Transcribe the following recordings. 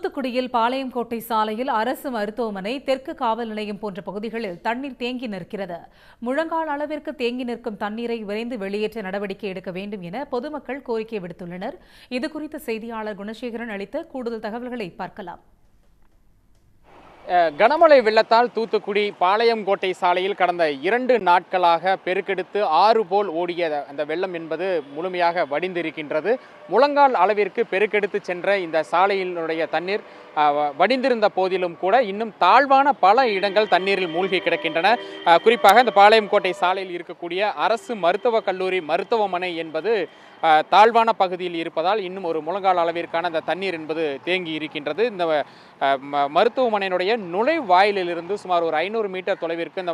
தூத்துக்குடியில் பாளையங்கோட்டை சாலையில் அரசு மருத்துவமனை தெற்கு காவல் நிலையம் போன்ற பகுதிகளில் தண்ணீர் தேங்கி நிற்கிறது. முழங்கால் அளவிற்கு தேங்கி நிற்கும் தண்ணீரை விரைந்து வெளியேற்ற நடவடிக்கை எடுக்க வேண்டும் என பொதுமக்கள் கோரிக்கை விடுத்துள்ளனர். இதுகுறித்து செய்தியாளர் குணசேகரன் அளித்த கூடுதல் தகவல்களை பார்க்கலாம். கனமழை வெள்ளத்தால் தூத்துக்குடி பாளையங்கோட்டை சாலையில் கடந்த இரண்டு நாட்களாக பெருக்கெடுத்து ஆறு போல் ஓடிய அந்த வெள்ளம் என்பது முழுமையாக வடிந்திருக்கின்றது. முழங்கால் அளவிற்கு பெருக்கெடுத்து சென்ற இந்த சாலையினுடைய தண்ணீர் வ- வடிந்திருந்த போதிலும் கூட இன்னும் தாழ்வான பல இடங்கள் தண்ணீரில் மூழ்கி கிடக்கின்றன. குறிப்பாக இந்த பாளையங்கோட்டை சாலையில் இருக்கக்கூடிய அரசு மருத்துவக் கல்லூரி மருத்துவமனை என்பது தாழ்வான பகுதியில் இருப்பதால் இன்னும் ஒரு முழங்கால் அளவிற்கான அந்த தண்ணீர் என்பது தேங்கி இருக்கின்றது. இந்த ம- மருத்துவமனையினுடைய நுழைவாயிலிருந்து சுமார் ஒரு ஐநூறு மீட்டர் தொலைவிற்கு இந்த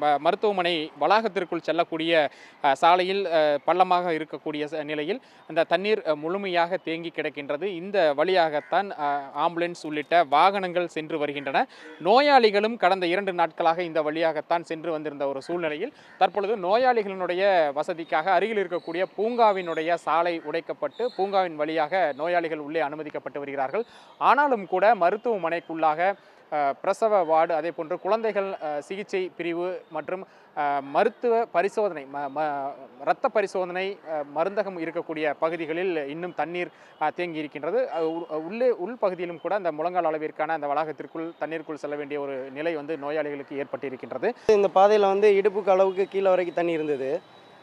ம- மருத்துவமனை வளாகத்திற்குள் செல்லக்கூடிய சாலையில் பள்ளமாக இருக்கக்கூடிய ச- நிலையில் அந்த தண்ணீர் முழுமையாக தேங்கி கிடக்கின்றது. இந்த வழியாகத்தான் ஆம்புலன்ஸ் உள்ளிட்ட வாகனங்கள் சென்று வருகின்றன. நோயாளிகளும் கடந்த இரண்டு நாட்களாக இந்த வழியாகத்தான் சென்று வந்திருந்த ஒரு சூழ்நிலையில் தற்பொழுது நோயாளிகளினுடைய வசதிக்காக அருகில் இருக்கக்கூடிய பூங்காவினுடைய சாலை உடைக்கப்பட்டு பூங்காவின் வழியாக நோயாளிகள் உள்ளே அனுமதிக்கப்பட்டு வருகிறார்கள். ஆனாலும் கூட மருத்துவமனைக்குள்ளாக பிரசவ வார்டு அதே போன்று குழந்தைகள் சிகிச்சை பிரிவு மற்றும் மருத்துவ பரிசோதனை ம ம இரத்த பரிசோதனை மருந்தகம் இருக்கக்கூடிய பகுதிகளில் இன்னும் தண்ணீர் தேங்கி இருக்கின்றது. உ- உள்ளே உள்பகுதியிலும் கூட அந்த முழங்கால் அளவிற்கான அந்த வளாகத்திற்குள் தண்ணீருக்குள் செல்ல வேண்டிய ஒரு நிலை வந்து நோயாளிகளுக்கு ஏற்பட்டிருக்கின்றது. இந்த பாதையில் வந்து இடுப்புக்கு அளவுக்கு கீழே வரைக்கும் தண்ணி இருந்தது.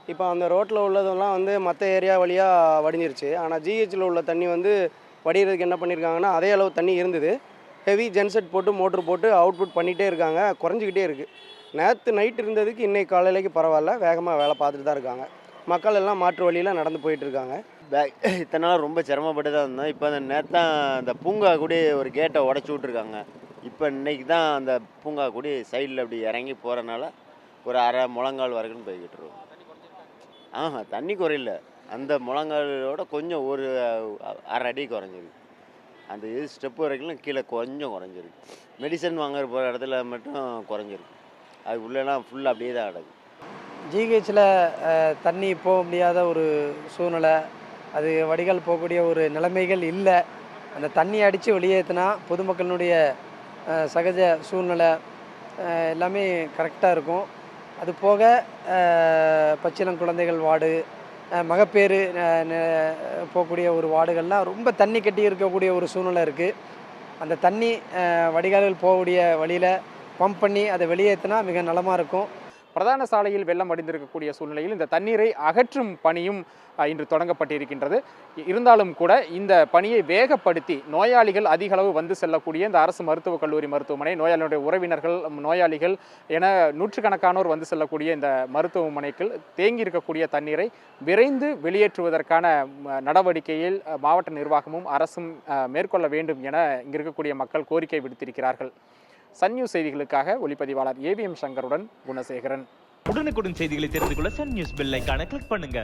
இப்போ அந்த ரோட்டில் உள்ளதெல்லாம் வந்து மற்ற ஏரியா வழியாக வடிஞ்சிருச்சு. ஆனால் ஜிஹெச்சில் உள்ள தண்ணி வந்து வடிகிறதுக்கு என்ன பண்ணியிருக்காங்கன்னா அதே அளவு தண்ணி இருந்தது. ஹெவி ஜென்செட் போட்டு மோட்ரு போட்டு அவுட்புட் பண்ணிகிட்டே இருக்காங்க. குறைஞ்சிக்கிட்டே இருக்குது நேற்று நைட் இருந்ததுக்கு இன்றைக்கி காலையிலைக்கு பரவாயில்ல. வேகமாக வேலை பார்த்துட்டு தான் இருக்காங்க. மக்கள் எல்லாம் மாற்று வழியில் நடந்து போயிட்டுருக்காங்க பேக் இத்தனை நாள் ரொம்ப சிரமப்பட்டு தான் இருந்தோம். இப்போ அந்த நேத்தான் அந்த பூங்கா கூட ஒரு கேட்டை உடச்சி விட்ருக்காங்க இப்போ இன்றைக்கி தான் அந்த பூங்கா கூட சைடில் அப்படி இறங்கி போகிறனால ஒரு அரை முழங்கால் வரைக்கும் போய்கிட்டு இருக்கோம் ஆஹா தண்ணி குறையில. அந்த முழங்காலோட கொஞ்சம் ஒரு அரை அடி குறைஞ்சிருக்கு அந்த இது ஸ்டெப் வரைக்கும் கீழே கொஞ்சம் குறைஞ்சிருக்கு. மெடிசன் வாங்குற போகிற இடத்துல மட்டும் குறைஞ்சிருக்கு. அது உள்ளெல்லாம் ஃபுல்லாக அப்படியே தான் கிடக்கு. ஜிஹெச்சில் தண்ணி போக முடியாத ஒரு சூழ்நிலை. அது வடிகால் போகக்கூடிய ஒரு நிலைமைகள் இல்லை. அந்த தண்ணி அடித்து வெளியேற்றினா பொதுமக்களினுடைய சகஜ சூழ்நிலை எல்லாமே கரெக்டாக இருக்கும். அது போக பச்சிளம் குழந்தைகள் வார்டு மகப்பேறு போகக்கூடிய ஒரு வார்டுகள்லாம் ரொம்ப தண்ணி கட்டி இருக்கக்கூடிய ஒரு சூழ்நிலை இருக்குது அந்த தண்ணி வடிகால்கள் போகக்கூடிய வழியில் பம்ப் பண்ணி அதை வெளியேற்றினா மிக நலமாக இருக்கும். பிரதான சாலையில் வெள்ளம் அடைந்திருக்கக்கூடிய சூழ்நிலையில் இந்த தண்ணீரை அகற்றும் பணியும் இன்று தொடங்கப்பட்டிருக்கின்றது. இருந்தாலும் கூட இந்த பணியை வேகப்படுத்தி நோயாளிகள் அதிக அளவு வந்து செல்லக்கூடிய இந்த அரசு மருத்துவக் கல்லூரி மருத்துவமனை நோயாளிகளுடைய உறவினர்கள் நோயாளிகள் என நூற்றுக்கணக்கானோர் வந்து செல்லக்கூடிய இந்த மருத்துவமனைக்கு தேங்கி இருக்கக்கூடிய தண்ணீரை விரைந்து வெளியேற்றுவதற்கான நடவடிக்கையில் மாவட்ட நிர்வாகமும் அரசும் மேற்கொள்ள வேண்டும் என இங்கு இருக்கக்கூடிய மக்கள் கோரிக்கை விடுத்திருக்கிறார்கள். சன் நியூஸ் செய்திகளுக்காக ஒளிப்பதிவாளர் ஏவிஎம் சங்கருடன் குணசேகரன். உடனுக்குடன் செய்திகளை தெரிந்து கொள்ள சன் நியூஸ் பெல் கிளிக் பண்ணுங்க.